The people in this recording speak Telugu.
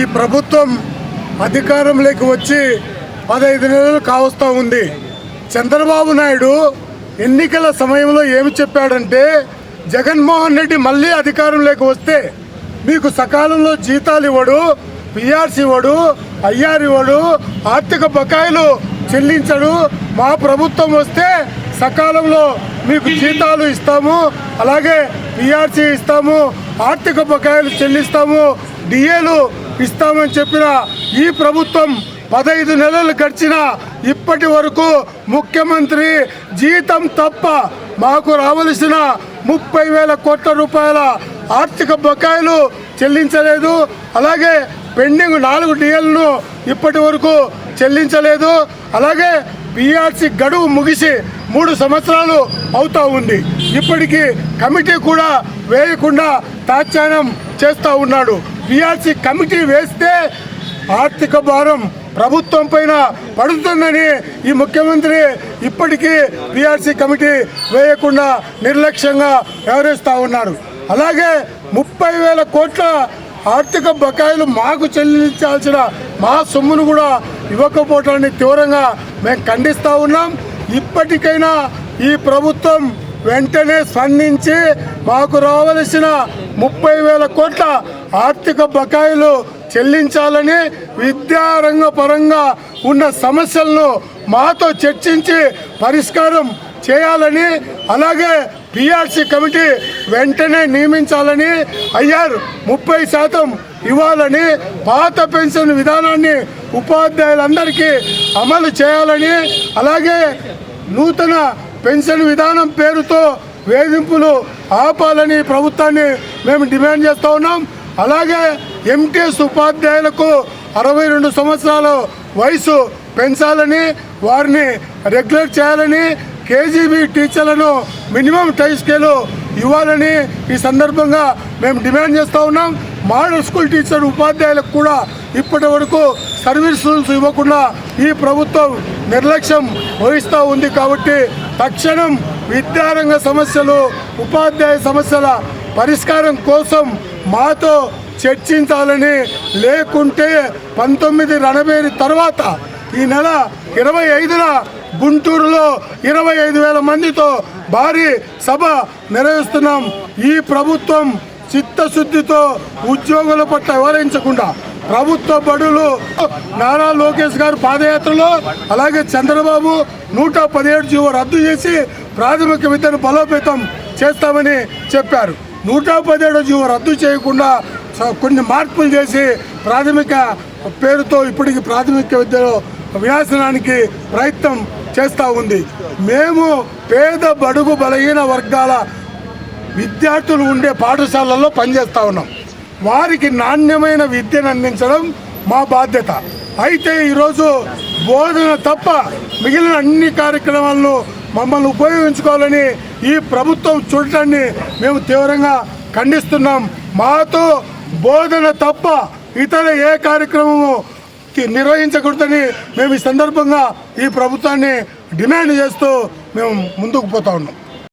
ఈ ప్రభుత్వం అధికారంలోకి వచ్చి పదహైదు నెలలు కావస్తూ ఉంది. చంద్రబాబు నాయుడు ఎన్నికల సమయంలో ఏమి చెప్పాడంటే జగన్మోహన్ రెడ్డి మళ్ళీ అధికారంలోకి వస్తే మీకు సకాలంలో జీతాలు ఇవ్వడు పిఆర్సి ఇవ్వడు ఐఆర్ ఇవ్వడు ఆర్థిక బకాయిలు చెల్లించడు. మా ప్రభుత్వం వస్తే సకాలంలో మీకు జీతాలు ఇస్తాము అలాగే పిఆర్సీ ఇస్తాము ఆర్థిక బకాయిలు చెల్లిస్తాము డిఏలు ఇస్తామని చెప్పిన ఈ ప్రభుత్వం పదహైదు నెలలు గడిచిన ఇప్పటి వరకు ముఖ్యమంత్రి జీతం తప్ప మాకు రావలసిన ముప్పై వేల కోట్ల రూపాయల ఆర్థిక బకాయిలు చెల్లించలేదు. అలాగే పెండింగ్ నాలుగు డిఎల్ను ఇప్పటి వరకు చెల్లించలేదు. అలాగే బీఆర్సీ గడువు ముగిసి మూడు సంవత్సరాలు అవుతా ఉంది. ఇప్పటికీ కమిటీ కూడా వేయకుండా తాత్సానం చేస్తూ ఉన్నాడు. పిఆర్సీ కమిటీ వేస్తే ఆర్థిక భారం ప్రభుత్వం పైన పడుతుందని ఈ ముఖ్యమంత్రి ఇప్పటికీ పిఆర్సీ కమిటీ వేయకుండా నిర్లక్ష్యంగా వ్యవహరిస్తూ ఉన్నారు. అలాగే ముప్పై వేల కోట్ల ఆర్థిక బకాయిలు మాకు చెల్లించాల్సిన మా సొమ్మును కూడా ఇవ్వకపోవటాన్ని తీవ్రంగా మేము ఖండిస్తూ ఉన్నాం. ఇప్పటికైనా ఈ ప్రభుత్వం వెంటనే స్పందించి మాకు రావలసిన ముప్పై వేల కోట్ల ఆర్థిక బకాయిలు చెల్లించాలని విద్యారంగ పరంగా ఉన్న సమస్యలను మాతో చర్చించి పరిష్కారం చేయాలని అలాగే పిఆర్సీ కమిటీ వెంటనే నియమించాలని ఐఆర్ ముప్పై శాతం ఇవ్వాలని పాత పెన్షన్ విధానాన్ని ఉపాధ్యాయులందరికీ అమలు చేయాలని అలాగే నూతన పెన్షన్ విధానం పేరుతో వేధింపులు ఆపాలని ప్రభుత్వాన్ని మేము డిమాండ్ చేస్తూ ఉన్నాం. అలాగే ఎంటీఎస్ ఉపాధ్యాయులకు అరవై రెండు సంవత్సరాల వయసు పెంచాలని వారిని రెగ్యులర్ చేయాలని కేజీబీ టీచర్లను మినిమం టై స్కేలు ఇవ్వాలని ఈ సందర్భంగా మేము డిమాండ్ చేస్తూ ఉన్నాం. మోడల్ స్కూల్ టీచర్ ఉపాధ్యాయులకు కూడా ఇప్పటి వరకు సర్వీస్ రూల్స్ ఇవ్వకుండా ఈ ప్రభుత్వం నిర్లక్ష్యం వహిస్తూ ఉంది కాబట్టి తక్షణం విద్యారంగ సమస్యలు ఉపాధ్యాయ సమస్యల పరిష్కారం కోసం మాతో చర్చించాలని లేకుంటే పంతొమ్మిది రణబేరి తర్వాత ఈ నెల ఇరవై ఐదున గుంటూరులో ఇరవై ఐదు వేల మందితో భారీ సభ నిర్వహిస్తున్నాం. ఈ ప్రభుత్వం చిత్తశుద్ధితో ఉద్యోగుల పట్ల వివరించకుండా ప్రభుత్వ బడులు. నారా లోకేష్ గారు పాదయాత్రలో అలాగే చంద్రబాబు నూట పదిహేడు జీవో రద్దు చేసి ప్రాథమిక విద్యను బలోపేతం చేస్తామని చెప్పారు. నూట పదిహేడు జీవో రద్దు చేయకుండా స- కొన్ని మార్పులు చేసి ప్రాథమిక పేరుతో ఇప్పటికి ప్రాథమిక విద్యలో వినాశనానికి ప్రయత్నం చేస్తూ ఉంది. మేము పేద బడుగు బలహీన వర్గాల విద్యార్థులు ఉండే పాఠశాలల్లో పనిచేస్తూ ఉన్నాం. వారికి నాణ్యమైన విద్యను అందించడం మా బాధ్యత. అయితే ఈరోజు బోధన తప్ప మిగిలిన అన్ని కార్యక్రమాలను మమ్మల్ని ఉపయోగించుకోవాలని ఈ ప్రభుత్వం చూడటాన్ని మేము తీవ్రంగా ఖండిస్తున్నాం. మాతో బోధన తప్ప ఇతర ఏ కార్యక్రమము నిర్వహించకూడదని మేము ఈ సందర్భంగా ఈ ప్రభుత్వాన్ని డిమాండ్ చేస్తూ మేము ముందుకు పోతా ఉన్నాం.